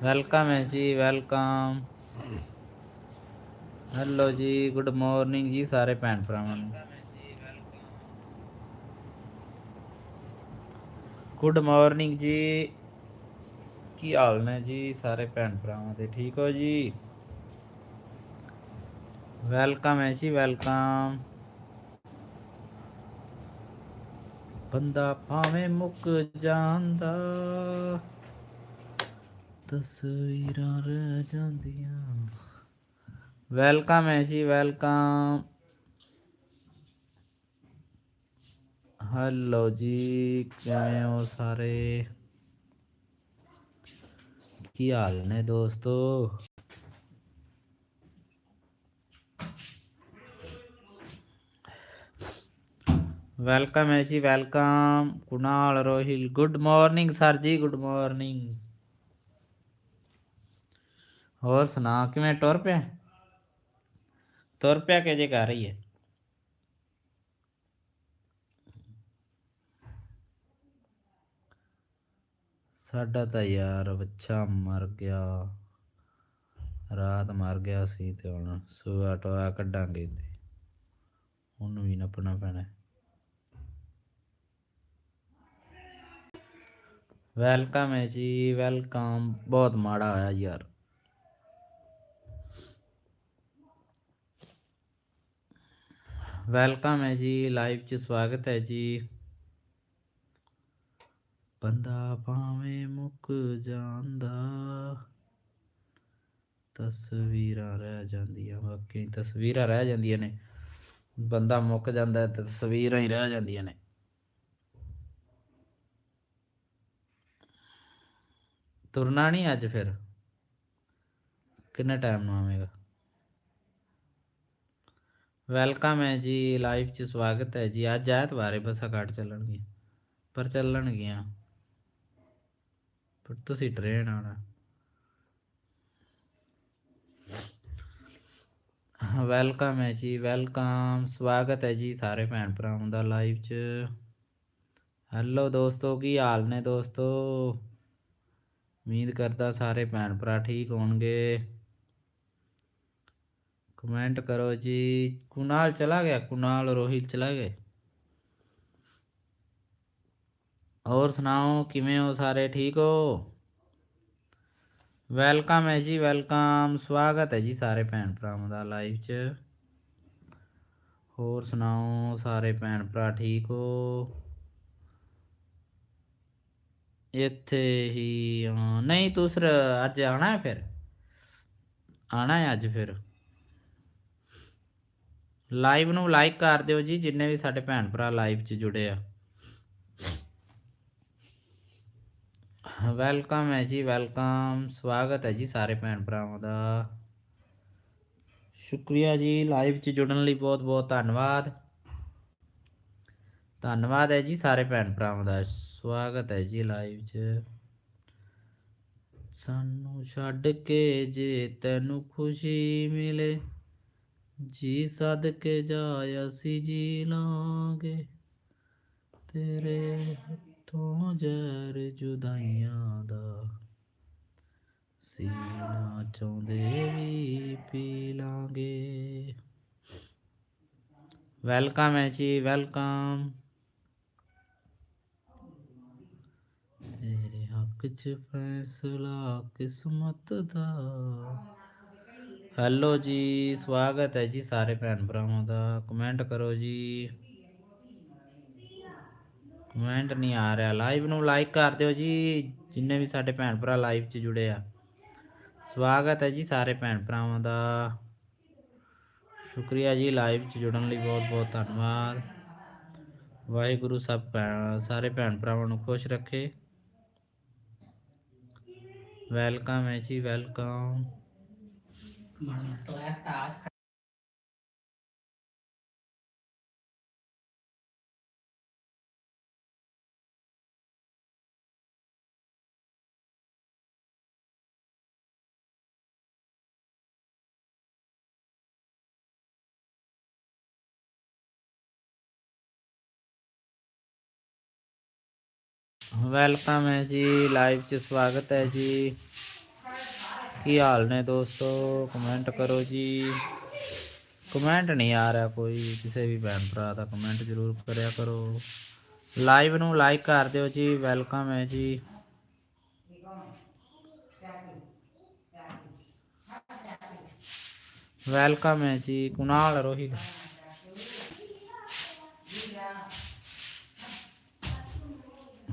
Welcome ਹੈ ਜੀ welcome hello ਜੀ ਗੁੱਡ ਮਾਰਨਿੰਗ ਜੀ ਸਾਰੇ ਭੈਣ ਭਰਾਵਾਂ ਨੂੰ ਗੁੱਡ ਮਾਰਨਿੰਗ ਜੀ ਕੀ ਹਾਲ ਨੇ ਜੀ ਸਾਰੇ ਭੈਣ ਭਰਾਵਾਂ ਦੇ ਠੀਕ ਹੋ ਜੀ ਵੈਲਕਮ ਹੈ ਜੀ ਵੈਲਕਮ ਬੰਦਾ ਭਾਵੇਂ ਮੁੱਕ ਜਾਂਦਾ ਤਸਵੀਰਾਂ ਰਹਿ ਜਾਂਦੀਆਂ। ਵੈਲਕਮ ਹੈ ਜੀ ਵੈਲਕਮ ਹੈਲੋ ਜੀ, ਕਿਵੇਂ ਹੋ ਸਾਰੇ? ਕੀ ਹਾਲ ਨੇ ਦੋਸਤੋ? ਵੈਲਕਮ ਹੈ ਜੀ welcome Kunal Rohil good morning sir ਜੀ ਗੁੱਡ ਮਾਰਨਿੰਗ ਹੋਰ ਸੁਣਾ, ਕਿਵੇਂ ਟੁਰ ਪਿਆ? ਤੁਰ ਪਿਆ ਕਿ ਜੇ ਕਰ ਰਹੀ ਹੈ? ਸਾਡਾ ਤਾਂ ਯਾਰ ਬੱਚਾ ਮਰ ਗਿਆ। ਰਾਤ ਮਰ ਗਿਆ ਸੀ ਤੇ ਹੁਣ ਸੂਆ ਟੋਆ ਕੱਢਾਂਗੇ ਤੇ ਉਹਨੂੰ ਵੀ ਨੱਪਣਾ ਪੈਣਾ। ਵੈਲਕਮ ਹੈ ਜੀ, ਵੈਲਕਮ। ਬਹੁਤ ਮਾੜਾ ਹੋਇਆ ਯਾਰ। ਵੈਲਕਮ ਹੈ ਜੀ, ਲਾਈਵ 'ਚ ਸਵਾਗਤ ਹੈ ਜੀ। ਬੰਦਾ ਭਾਵੇਂ ਮੁੱਕ ਜਾਂਦਾ, ਤਸਵੀਰਾਂ ਰਹਿ ਜਾਂਦੀਆਂ, ਵਾਕਈ ਤਸਵੀਰਾਂ ਰਹਿ ਜਾਂਦੀਆਂ ਨੇ। ਬੰਦਾ ਮੁੱਕ ਜਾਂਦਾ ਹੈ ਤੇ ਤਸਵੀਰਾਂ ਹੀ ਰਹਿ ਜਾਂਦੀਆਂ ਨੇ। ਤੁਰਨਾ ਨਹੀਂ ਅੱਜ ਫਿਰ? ਕਿੰਨੇ ਟਾਈਮ ਨੂੰ ਆਵੇਗਾ? ਵੈਲਕਮ ਹੈ ਜੀ, ਲਾਈਵ 'ਚ ਸਵਾਗਤ ਹੈ ਜੀ। ਅੱਜ ਐਤਵਾਰ ਹੈ ਬੱਸਾਂ ਘੱਟ ਚੱਲਣਗੀਆਂ, ਪਰ ਚੱਲਣਗੀਆਂ। ਪਰ ਤੁਸੀਂ ਟ੍ਰੇਨ ਆਣਾ ਵੈਲਕਮ ਹੈ ਜੀ, ਵੈਲਕਮ। ਸਵਾਗਤ ਹੈ ਜੀ ਸਾਰੇ ਭੈਣ ਭਰਾਵਾਂ ਦਾ ਲਾਈਵ 'ਚ। ਹੈਲੋ ਦੋਸਤੋ, ਕੀ ਹਾਲ ਨੇ ਦੋਸਤੋ? ਉਮੀਦ ਕਰਦਾ ਸਾਰੇ ਭੈਣ ਭਰਾ ਠੀਕ ਹੋਣਗੇ। ਕਮੈਂਟ ਕਰੋ ਜੀ। ਕੁਨਾਲ ਚਲਾ ਗਿਆ ਕੁਨਾਲ ਰੋਹਿਲ ਚਲਾ ਗਏ। ਹੋਰ ਸੁਣਾਓ ਕਿਵੇਂ ਹੋ ਸਾਰੇ? ਠੀਕ ਹੋ? ਵੈਲਕਮ ਹੈ ਜੀ ਵੈਲਕਮ ਸਵਾਗਤ ਹੈ ਜੀ ਸਾਰੇ ਭੈਣ ਭਰਾਵਾਂ ਦਾ ਲਾਈਵ 'ਚ। ਹੋਰ ਸੁਣਾਓ ਸਾਰੇ ਭੈਣ ਭਰਾ ਠੀਕ ਹੋ? ਇੱਥੇ ਹੀ ਹਾਂ, ਨਹੀਂ ਦੂਸਰਾ ਅੱਜ ਆਣਾ ਹੈ ਫਿਰ? ਆਣਾ ਹੈ ਅੱਜ ਫਿਰ? ਲਾਈਵ ਨੂੰ ਲਾਈਕ ਕਰ ਦਿਓ ਜੀ, ਜਿੰਨੇ ਵੀ ਸਾਡੇ ਭੈਣ ਭਰਾ ਲਾਈਵ 'ਚ ਜੁੜੇ ਆ। ਵੈਲਕਮ ਹੈ ਜੀ, ਵੈਲਕਮ। ਸਵਾਗਤ ਹੈ ਜੀ ਸਾਰੇ ਭੈਣ ਭਰਾਵਾਂ ਦਾ। ਸ਼ੁਕਰੀਆ ਜੀ, ਲਾਈਵ 'ਚ ਜੁੜਨ ਲਈ ਬਹੁਤ ਬਹੁਤ ਧੰਨਵਾਦ। ਧੰਨਵਾਦ ਹੈ ਜੀ ਸਾਰੇ ਭੈਣ ਭਰਾਵਾਂ ਦਾ। ਸਵਾਗਤ ਹੈ ਜੀ ਲਾਈਵ 'ਚ। ਸਾਨੂੰ ਛੱਡ ਕੇ ਜੇ ਤੈਨੂੰ ਖੁਸ਼ੀ ਮਿਲੇ। ਜੀ ਸਦਕੇ ਜਾ ਅਸੀਂ ਜੀ ਲਾਂਗੇ ਤੇਰੇ ਹੱਥੋਂ ਜ਼ਹਿਰ ਜੁਦਾਈਆਂ ਦਾ ਸੀਨਾ ਚਾਹੁੰਦੇ ਵੀ ਪੀ ਲਾਂਗੇ ਵੈਲਕਮ ਹੈ ਜੀ ਵੈਲਕਮ ਤੇਰੇ ਹੱਕ 'ਚ ਫੈਸਲਾ ਕਿਸਮਤ ਦਾ ਹੈਲੋ ਜੀ, ਸਵਾਗਤ ਹੈ ਜੀ ਸਾਰੇ ਭੈਣ ਭਰਾਵਾਂ ਦਾ। ਕਮੈਂਟ ਕਰੋ ਜੀ। ਕਮੈਂਟ ਨਹੀਂ ਆ ਰਿਹਾ। ਲਾਈਵ ਨੂੰ ਲਾਈਕ ਕਰ ਦਿਓ ਜੀ, ਜਿੰਨੇ ਵੀ ਸਾਡੇ ਭੈਣ ਭਰਾ ਲਾਈਵ 'ਚ ਜੁੜੇ ਆ। ਸਵਾਗਤ ਹੈ ਜੀ ਸਾਰੇ ਭੈਣ ਭਰਾਵਾਂ ਦਾ। ਸ਼ੁਕਰੀਆ ਜੀ ਲਾਈਵ 'ਚ ਜੁੜਨ ਲਈ ਬਹੁਤ ਬਹੁਤ ਧੰਨਵਾਦ। ਵਾਹਿਗੁਰੂ ਸਭ ਭੈਣ, ਸਾਰੇ ਭੈਣ ਭਰਾਵਾਂ ਨੂੰ ਖੁਸ਼ ਰੱਖੇ। ਵੈਲਕਮ ਹੈ ਜੀ, ਵੈਲਕਮ। ਵੈਲਕਮ ਹੈ ਜੀ ਲਾਈਵ 'ਚ ਸਵਾਗਤ ਹੈ ਜੀ ਕੀ ਹਾਲ ਨੇ ਦੋਸਤੋ? ਕਮੈਂਟ ਕਰੋ ਜੀ। ਕਮੈਂਟ ਨਹੀਂ ਆ ਰਿਹਾ ਕੋਈ। ਕਿਸੇ ਵੀ ਭੈਣ ਭਰਾ ਦਾ ਕਮੈਂਟ ਜ਼ਰੂਰ ਕਰਿਆ ਕਰੋ। ਲਾਈਵ ਨੂੰ ਲਾਈਕ ਕਰ ਦਿਓ ਜੀ। ਵੈਲਕਮ ਹੈ ਜੀ। ਵੈਲਕਮ ਹੈ ਜੀ। ਕੁਨਾਲ ਰੋਹਿਤ।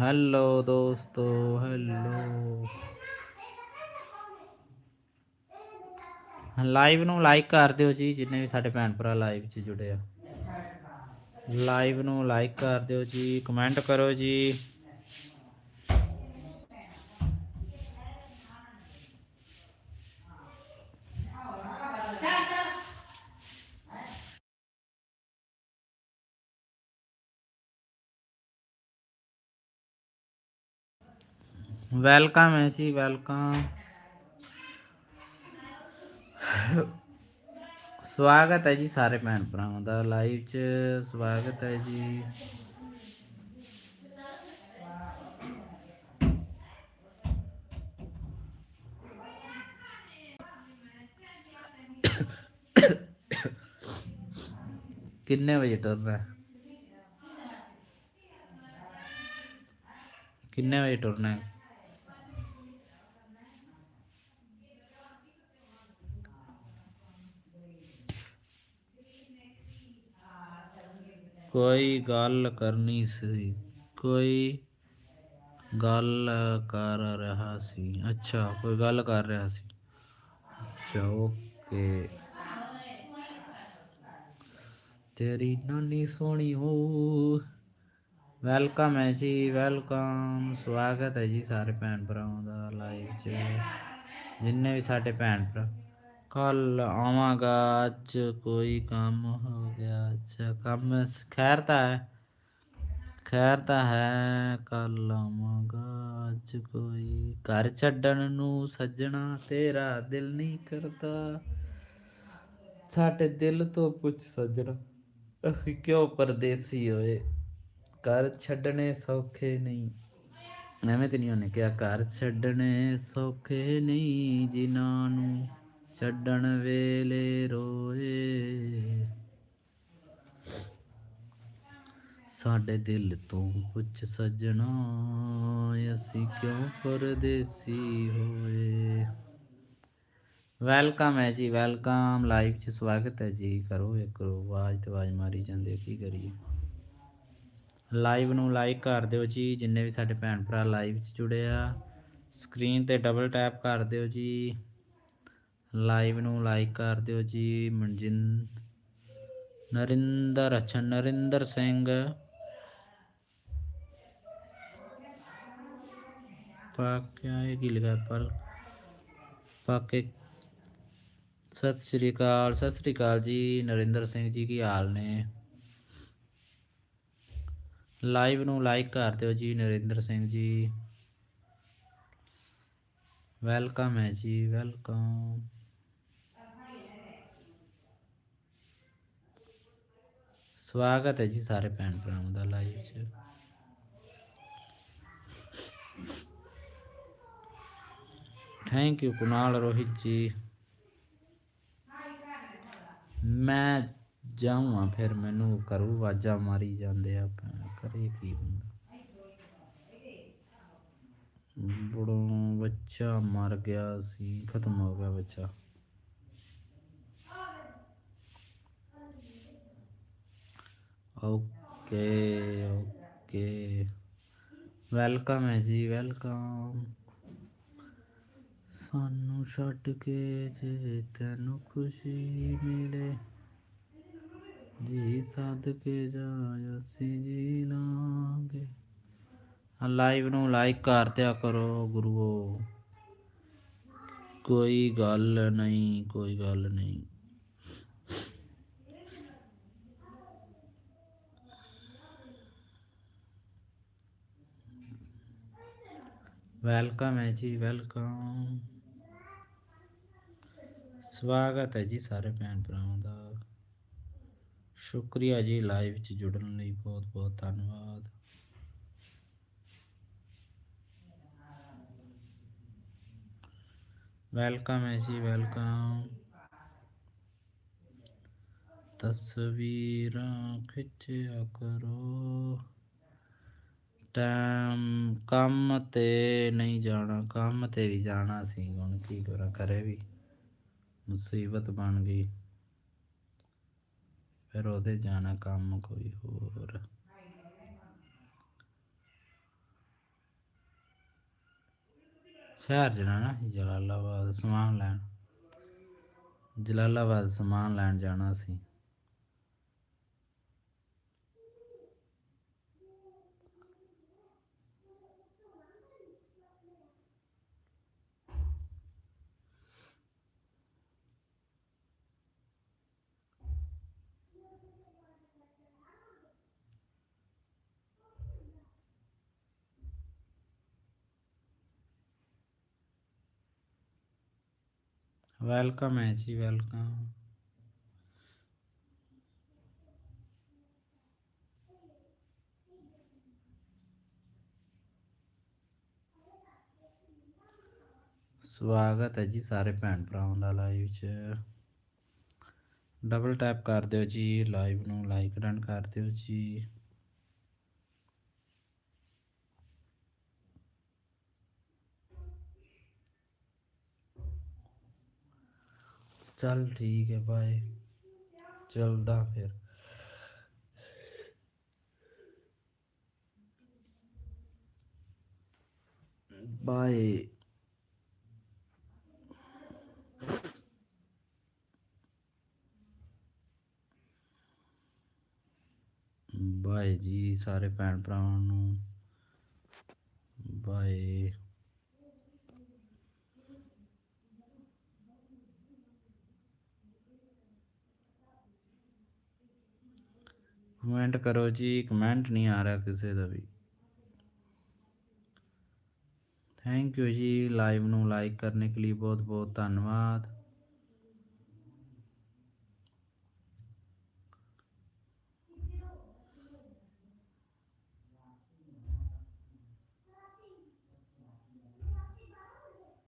ਹੈਲੋ ਦੋਸਤੋ। ਹੈਲੋ ਲਾਈਵ ਨੂੰ ਲਾਈਕ ਕਰ ਦਿਓ ਜੀ, ਜਿੰਨੇ ਵੀ ਸਾਡੇ ਭੈਣ ਭਰਾ ਲਾਈਵ 'ਚ ਜੁੜੇ ਆ। ਲਾਈਵ ਨੂੰ ਲਾਈਕ ਕਰ ਦਿਓ ਜੀ ਕਮੈਂਟ ਕਰੋ ਜੀ। ਵੈਲਕਮ ਹੈ ਜੀ ਵੈਲਕਮ ਸਵਾਗਤ ਹੈ ਜੀ ਸਾਰੇ ਭੈਣ ਭਰਾਵਾਂ ਦਾ ਲਾਈਵ 'ਚ ਸਵਾਗਤ ਹੈ ਜੀ ਕਿੰਨੇ ਵਜੇ ਟੁਰਨਾ ਹੈ? ਕਿੰਨੇ ਵਜੇ ਟੁਰਨਾ ਹੈ? ਕੋਈ ਗੱਲ ਕਰਨੀ ਸੀ, ਕੋਈ ਗੱਲ ਕਰ ਰਿਹਾ ਸੀ। ਅੱਛਾ, ਕੋਈ ਗੱਲ ਕਰ ਰਿਹਾ ਸੀ। ਅੱਛਾ ਓਕੇ ਤੇਰੀ ਨਾਨੀ ਸੋਹਣੀ ਹੋ। ਵੈਲਕਮ ਹੈ ਜੀ, ਵੈਲਕਮ। ਸਵਾਗਤ ਹੈ ਜੀ ਸਾਰੇ ਭੈਣ ਭਰਾਵਾਂ ਦਾ ਲਾਈਵ 'ਚ। ਜਿੰਨੇ ਵੀ ਸਾਡੇ ਭੈਣ ਭਰਾ ਕੱਲ ਆਵਾਂਗਾ, ਅੱਜ ਕੋਈ ਕੰਮ ਹੋ ਗਿਆ। ਅੱਛਾ, ਕੰਮ ਖੈਰ ਤਾਂ ਹੈ। ਖੈਰ ਤਾਂ ਹੈ, ਕੱਲ ਆਵਾਂਗਾ, ਅੱਜ ਕੋਈ ਘਰ ਛੱਡਣ ਨੂੰ ਸੱਜਣਾ ਤੇਰਾ ਦਿਲ ਨਹੀਂ ਕਰਦਾ। ਸਾਡੇ ਦਿਲ ਤੋਂ ਪੁੱਛ ਸੱਜਣਾ, ਅਸੀਂ ਕਿਉਂ ਪਰਦੇਸੀ ਹੋਏ? ਘਰ ਛੱਡਣੇ ਸੌਖੇ ਨਹੀਂ। ਐਵੇਂ ਤੇ ਨਹੀਂ ਉਹਨੇ ਕਿਹਾ, ਘਰ ਛੱਡਣੇ ਸੌਖੇ ਨਹੀਂ ਜਿਨ੍ਹਾਂ ਨੂੰ ਛੱਡਣ ਵੇਲੇ ਰੋਏ। ਸਾਡੇ ਦਿਲ ਤੋਂ ਪੁੱਛ ਸੱਜਣਾ, ਅਸੀਂ ਕਿਉਂ ਪਰਦੇਸੀ ਹੋਏ? ਵੈਲਕਮ ਹੈ ਜੀ, ਵੈਲਕਮ। ਲਾਈਵ 'ਚ ਸਵਾਗਤ ਹੈ ਜੀ। ਕਰੋ ਇੱਕ ਕਰੋ ਆਵਾਜ਼ ਤੇ ਆਵਾਜ਼ ਮਾਰੀ ਜਾਂਦੇ ਕੀ ਕਰੀਏ? ਲਾਈਵ ਨੂੰ ਲਾਈਕ ਕਰ ਦਿਓ ਜੀ, ਜਿੰਨੇ ਵੀ ਸਾਡੇ ਭੈਣ ਭਰਾ ਲਾਈਵ 'ਚ ਜੁੜੇ ਆ। ਸਕਰੀਨ ਤੇ ਡਬਲ ਟੈਪ ਕਰ ਦਿਓ ਜੀ। ਲਾਈਵ ਨੂੰ ਲਾਈਕ ਕਰ ਦਿਓ ਜੀ। ਮਨਜਿੰ ਨਰਿੰਦਰ ਅੱਛਾ, ਨਰਿੰਦਰ ਸਿੰਘ। ਪਾਕਿਆ ਇਹ ਕੀ ਲਿਖਿਆ? ਪਰ ਪਾਕੇ ਸਤਿ ਸ਼੍ਰੀ ਅਕਾਲ, ਸਤਿ ਸ਼੍ਰੀ ਅਕਾਲ ਜੀ। ਨਰਿੰਦਰ ਸਿੰਘ ਜੀ ਕੀ ਹਾਲ ਨੇ? ਲਾਈਵ ਨੂੰ ਲਾਈਕ ਕਰ ਦਿਓ ਜੀ, ਨਰਿੰਦਰ ਸਿੰਘ ਜੀ। ਵੈਲਕਮ ਹੈ ਜੀ, ਵੈਲਕਮ। ਸਵਾਗਤ ਹੈ ਜੀ ਸਾਰੇ ਭੈਣ ਭਰਾਵਾਂ ਦਾ ਲਾਈਵ 'ਚ। Thank you Kunal Rohit ji. ਮੈਂ ਜਾਊਂਗਾ ਫਿਰ ਮੈਨੂੰ ਕਰੂ ਆਵਾਜ਼ਾਂ ਮਾਰੀ ਜਾਂਦੇ ਆ ਪ- ਕਰੇ ਕੀ ਬੰਦਾ ਬੜੋਂ ਬੱਚਾ ਮਰ ਗਿਆ ਸੀ, ਖਤਮ ਹੋ ਗਿਆ ਬੱਚਾ। ਓਕੇ ਓਕੇ ਵੈਲਕਮ ਹੈ ਜੀ ਵੈਲਕਮ ਸਾਨੂੰ ਛੱਡ ਕੇ ਜੇ ਤੈਨੂੰ ਖੁਸ਼ੀ ਮਿਲੇ ਜੀ ਸੱਦ ਕੇ ਜਾ ਅਸੀਂ ਜੀ ਲਾਂਗੇ ਲਾਈਵ ਨੂੰ ਲਾਈਕ ਕਰ ਦਿਆ ਕਰੋ ਗੁਰੂਓ ਕੋਈ ਗੱਲ ਨਹੀਂ ਕੋਈ ਗੱਲ ਨਹੀਂ ਵੈਲਕਮ ਹੈ ਜੀ ਵੈਲਕਮ ਸਵਾਗਤ ਹੈ ਜੀ ਸਾਰੇ ਭੈਣ ਭਰਾਵਾਂ ਦਾ। ਸ਼ੁਕਰੀਆ ਜੀ ਲਾਈਵ ਵਿੱਚ ਜੁੜਨ ਲਈ ਬਹੁਤ ਬਹੁਤ ਧੰਨਵਾਦ। ਵੈਲਕਮ ਹੈ ਜੀ ਵੈਲਕਮ ਤਸਵੀਰਾਂ ਖਿੱਚਿਆ ਕਰੋ। ਟਾਈਮ ਕੰਮ ਤੇ ਨਹੀਂ ਜਾਣਾ, ਕੰਮ ਤੇ ਵੀ ਜਾਣਾ ਸੀ। ਹੁਣ ਕੀ ਕਰਾਂ ਕਰੇ ਵੀ ਮੁਸੀਬਤ ਬਣ ਗਈ। ਫਿਰ ਉਹਦੇ ਜਾਣਾ ਕੰਮ ਕੋਈ ਹੋਰ। ਸ਼ਹਿਰ ਜਾਣਾ ਨਾ ਜਲਾਲਾਬਾਦ ਸਮਾਨ ਲੈਣ। ਜਲਾਲਾਬਾਦ ਸਮਾਨ ਲੈਣ ਜਾਣਾ ਸੀ। ਵੈਲਕਮ ਹੈ ਜੀ ਵੈਲਕਮ ਸਵਾਗਤ ਹੈ ਜੀ ਸਾਰੇ ਭੈਣ ਭਰਾਵਾਂ ਦਾ ਲਾਈਵ 'ਚ। ਡਬਲ ਟੈਪ ਕਰ ਦਿਓ ਜੀ ਲਾਈਵ ਨੂੰ ਲਾਈਕ ਡਨ ਕਰ ਦਿਓ ਜੀ। ਚੱਲ ਠੀਕ ਹੈ ਬਾਏ ਚਲਦਾ ਫਿਰ ਬਾਏ ਬਾਏ ਜੀ ਸਾਰੇ ਭੈਣ ਭਰਾਵਾਂ ਨੂੰ ਕਮੈਂਟ ਕਰੋ ਜੀ, ਕਮੈਂਟ ਨਹੀਂ ਆ ਰਿਹਾ ਕਿਸੇ ਦਾ ਵੀ। ਥੈਂਕ ਯੂ ਜੀ, ਲਾਈਵ ਨੂੰ ਲਾਈਕ ਕਰਨੇ ਕੇ ਲਈ ਬਹੁਤ ਬਹੁਤ ਧੰਨਵਾਦ।